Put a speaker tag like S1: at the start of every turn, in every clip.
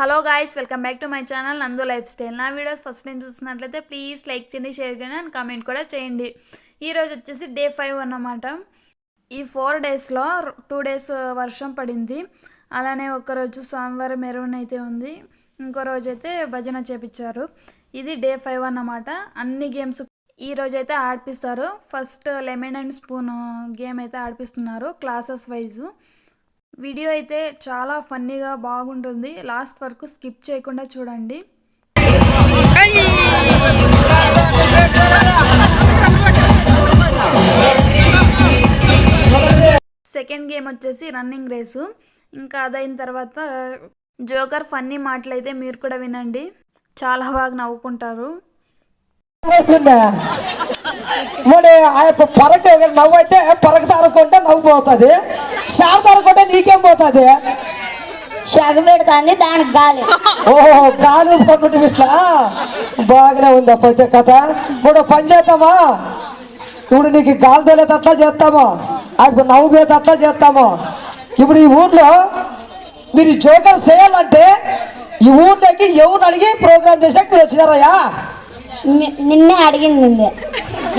S1: Hello guys welcome back to my channel Nandu life style నా videos first time చూస్తున్నట్లయితే please like చేయండి share చేయండి and comment కూడా చేయండి. ఈరోజు వచ్చేసి డే ఫైవ్ అన్నమాట. ఈ ఫోర్ డేస్లో టూ డేస్ వర్షం పడింది. అలానే ఒకరోజు సోమవారం మెరవన్ అయితే ఉంది. ఇంకో రోజు అయితే భజన చేపించారు. ఇది డే ఫైవ్ అన్నమాట. అన్ని గేమ్స్ ఈ రోజు అయితే ఆడిపిస్తారు. First lemon and spoon game అయితే ఆడిపిస్తున్నారు క్లాసెస్ వైజు వీడియో అయితే చాలా ఫన్నీగా బాగుంటుంది. లాస్ట్ వరకు స్కిప్ చేయకుండా చూడండి. సెకండ్ గేమ్ వచ్చేసి రన్నింగ్ రేసు. ఇంకా అదైన తర్వాత జోకర్ ఫన్నీ మాటలైతే మీరు కూడా వినండి. చాలా బాగా నవ్వుకుంటారు.
S2: మరి ఆ యొక్క పరక నవ్వు అయితే పరక తారకుంటే నవ్వు పోతుంది షార్ తారకుంటే నీకేం పోతుంది?
S3: షగ పెడుతుంది దానికి గాలి.
S2: ఓహో గాలి ఊపుకుంటుంటే ఇట్లా బాగానే ఉంది అప్పైతే కథ. ఇప్పుడు పని చేద్దామా? ఇప్పుడు నీకు గాలి తోలేది అట్లా చేస్తాము? ఆయనకు నవ్వు అట్లా చేస్తాము? ఇప్పుడు ఈ ఊర్లో మీరు జోకర్ చేయాలంటే ఈ ఊర్లోకి ఎవరు అడిగి ప్రోగ్రామ్ చేసాక మీరు వచ్చినారయ్యా?
S3: నిన్నే అడిగింది నిన్నే.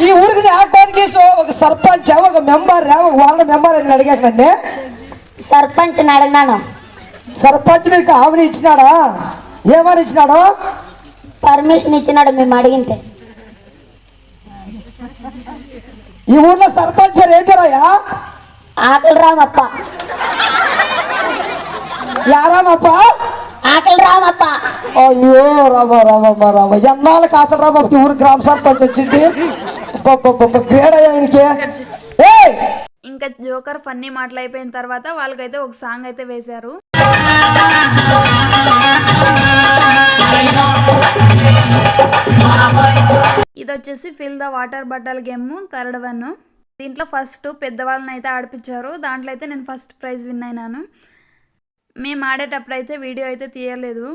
S2: ఈ ఊరికి ఆకోనికి ఒక సర్పంచ్ ఒక మెంబర్ ఒక వార్డు మెంబర్ అని అడిగాక నన్ను.
S3: సర్పంచ్ అడిగినాను.
S2: సర్పంచ్ మీకు ఆమెని ఇచ్చినాడా? ఏమని ఇచ్చినాడు?
S3: పర్మిషన్ ఇచ్చినాడు మేము అడిగింటే.
S2: ఈ ఊర్లో సర్పంచ్ పేరు ఏం పేరయ్యా
S3: ఆకలి రామప్ప
S2: యారామప్ప?
S3: ఆకలి రామప్ప
S2: అయ్యో రామ రామమ్మ రామ ఎన్నాళ్ళ కాత రామ? ఈ ఊరు గ్రామ సర్పంచ్ వచ్చింది. గ్రేడ్ ఆయనకి.
S1: ఇంకా జోకర్ ఫన్నీ మాటలు అయిపోయిన తర్వాత వాళ్ళకైతే ఒక సాంగ్ అయితే వేశారు. ఇది వచ్చేసి fill the water bottle game third one దీంట్లో ఫస్ట్ పెద్దవాళ్ళని అయితే ఆడిపించారు. దాంట్లో అయితే నేను ఫస్ట్ ప్రైజ్ విన్ అయినాను. మేము ఆడేటప్పుడు అయితే వీడియో అయితే తీయలేదు.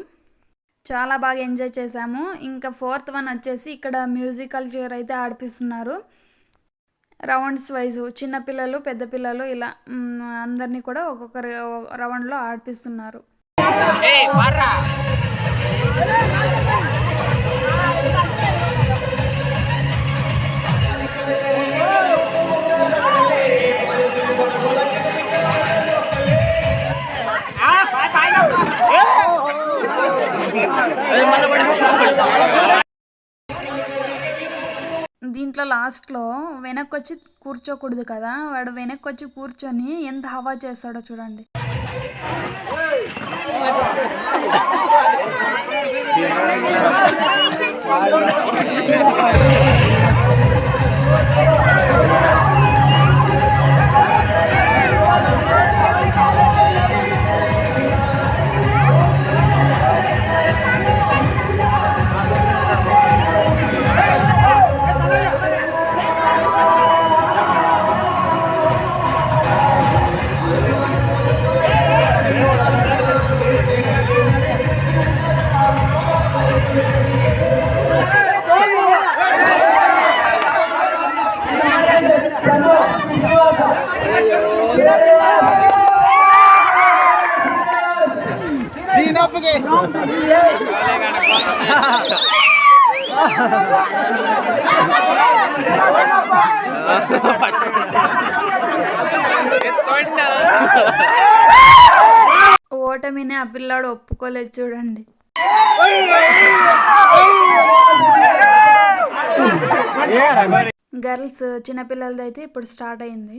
S1: చాలా బాగా ఎంజాయ్ చేశాము. ఇంకా ఫోర్త్ వన్ వచ్చేసి ఇక్కడ మ్యూజికల్ చైర్ అయితే ఆడిపిస్తున్నారు. రౌండ్స్ వైజు చిన్నపిల్లలు పెద్ద పిల్లలు ఇలా అందరినీ కూడా ఒక్కొక్క రౌండ్లో ఆడిపిస్తున్నారు. దీంట్లో లాస్ట్లో వెనక్కి వచ్చి కూర్చోకూడదు కదా. వాడు వెనక్కి వచ్చి కూర్చొని ఎంత హవా చేస్తాడో చూడండి. ఓటమిని ఆ పిల్లాడు ఒప్పుకోలేదు చూడండి. గర్ల్స్ చిన్నపిల్లలది అయితే ఇప్పుడు స్టార్ట్ అయింది.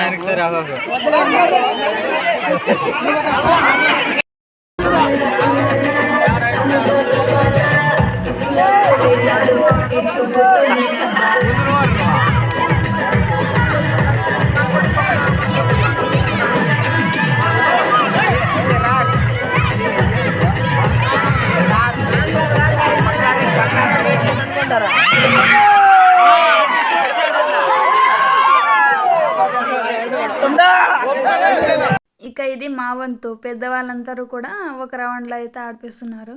S4: எனக்கு சரி ஆகும்
S1: ఇక ఇది మా వంతు. పెద్దవాళ్ళందరూ కూడా ఒక రౌండ్లో అయితే ఆడిపిస్తున్నారు.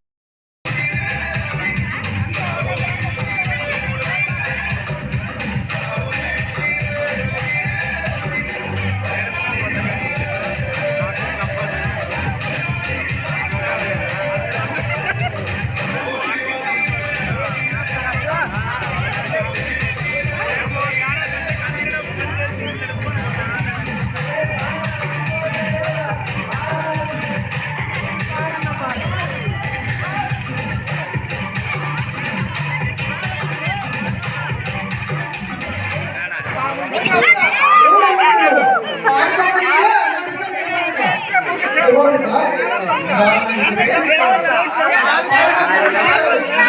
S2: ఆ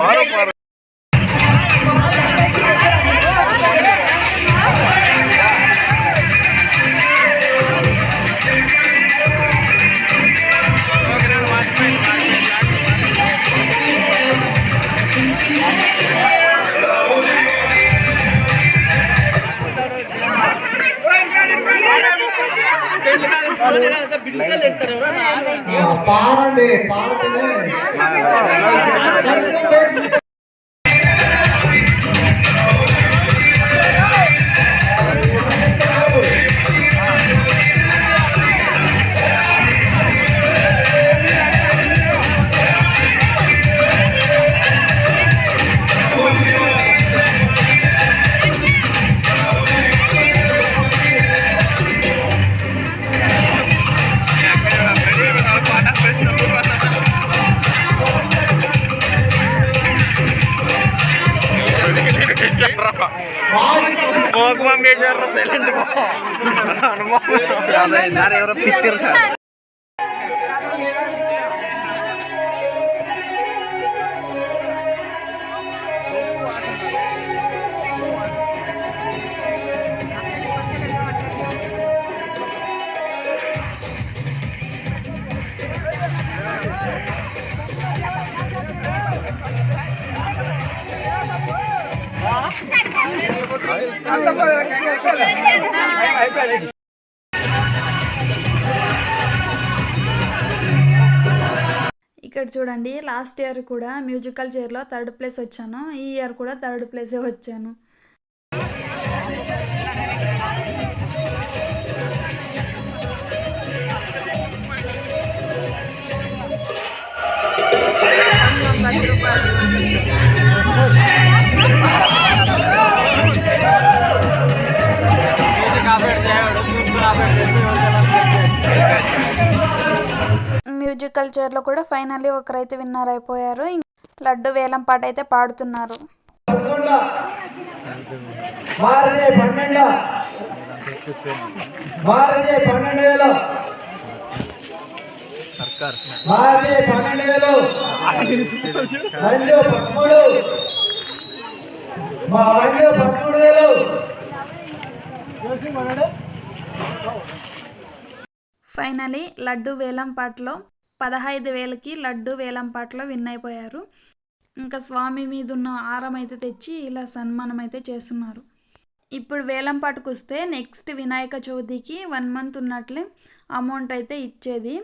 S2: பாரு పారండి
S4: మోకు సార్ ఎవరో పిక్చర్ సార్
S1: ఇక ఇక్కడ చూడండి లాస్ట్ ఇయర్ కూడా మ్యూజికల్ చైర్లో థర్డ్ ప్లేస్ వచ్చాను. ఈ ఇయర్ కూడా థర్డ్ ప్లేసే వచ్చాను. మ్యూజికల్ చైర్లో కూడా ఫైనల్లీ ఒకరైతే విన్నర్ అయిపోయారు. లడ్డు వేలం పాట అయితే పాడుతున్నారు. ఫైనలీ లడ్డు వేలం పాటలో పదహైదు వేలకి లడ్డు వేలం పాటలో విన్ అయిపోయారు. ఇంకా స్వామి మీద ఉన్న ఆరం అయితే తెచ్చి ఇలా సన్మానం అయితే చేస్తున్నారు. ఇప్పుడు వేలం పాటకు వస్తే నెక్స్ట్ వినాయక చవితికి వన్ మంత్ ఉన్నట్లే అమౌంట్ అయితే ఇచ్చేది.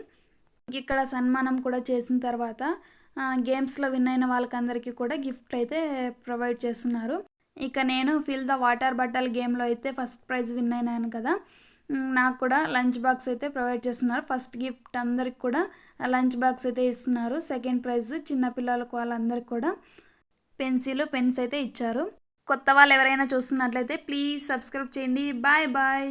S1: ఇక్కడ సన్మానం కూడా చేసిన తర్వాత గేమ్స్లో విన్ అయిన వాళ్ళకందరికీ కూడా గిఫ్ట్ అయితే ప్రొవైడ్ చేస్తున్నారు. ఇక నేను ఫిల్ ద వాటర్ బట్టల్ గేమ్లో అయితే ఫస్ట్ ప్రైజ్ విన్ అయినాను కదా. నాకు కూడా లంచ్ బాక్స్ అయితే ప్రొవైడ్ చేస్తున్నారు. ఫస్ట్ గిఫ్ట్ అందరికి కూడా లంచ్ బాక్స్ అయితే ఇస్తున్నారు. సెకండ్ ప్రైజ్ చిన్నపిల్లలకు వాళ్ళందరికి కూడా పెన్సిల్ పెన్స్ అయితే ఇచ్చారు. కొత్త వాళ్ళు ఎవరైనా చూస్తున్నట్లయితే ప్లీజ్ సబ్స్క్రైబ్ చేయండి. Bye bye.